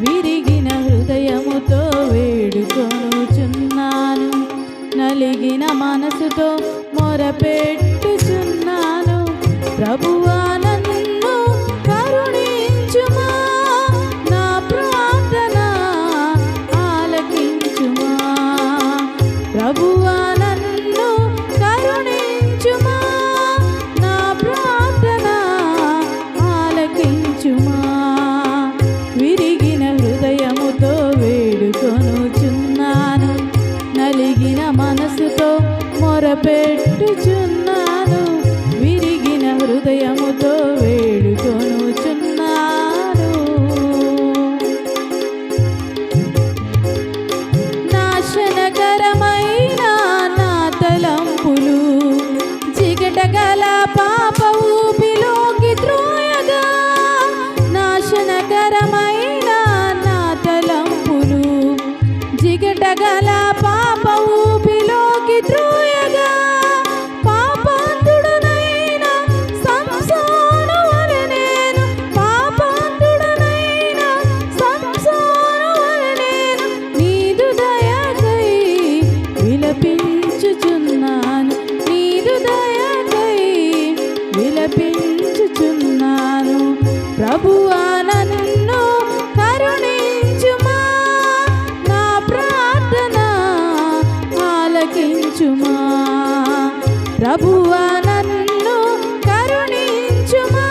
విరిగిన హృదయముతో నలిగిన మనసుతో మొరపెట్టుచున్నాను. ప్రభువా పెట్టుచున్నాను. విరిగిన హృదయముతో ప్రభు నన్ను నా ప్రార్థన ఆలకించుమా. ప్రభు నన్ను కరుణించుమా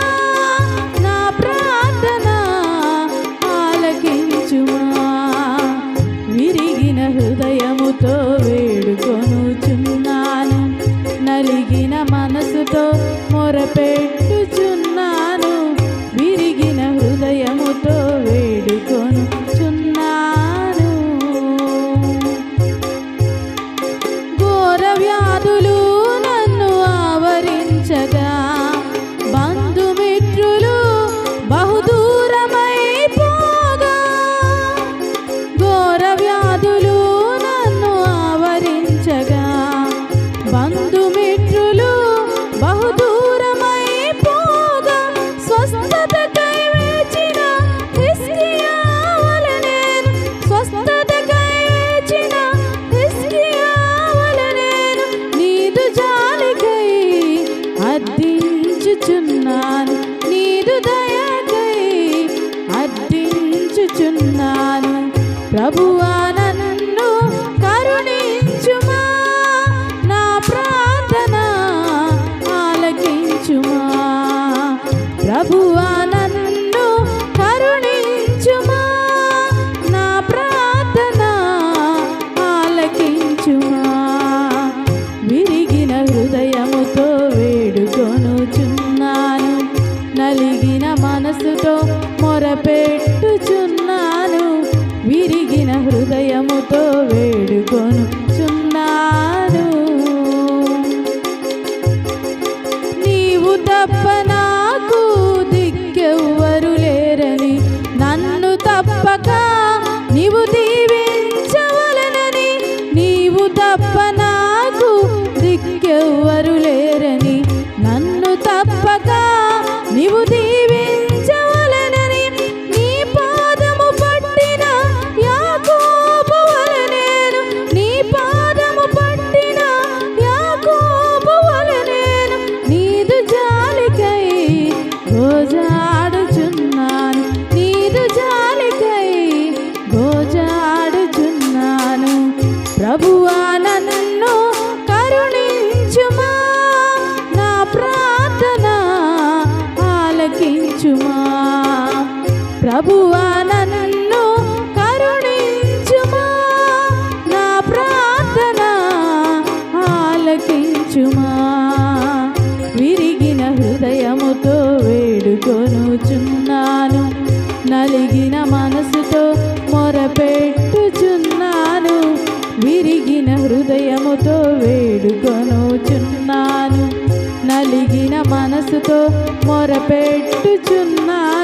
నా ప్రార్థన ఆలకించుమా. విరిగిన హృదయముతో వేడుకొనుచున్నాను నలిగిన మనసుతో మొరపెట్టు বাবুয়া తప్ప నాకు దిక్కెవ్వరు లేరని నన్ను తప్పక నీవు హృదయముతో వేడుకొనుచున్నాను. నలిగిన మనసుతో మొరపెట్టుచున్నాను. విరిగిన హృదయముతో వేడుకొనుచున్నాను. నలిగిన మనసుతో మొరపెట్టుచున్నాను.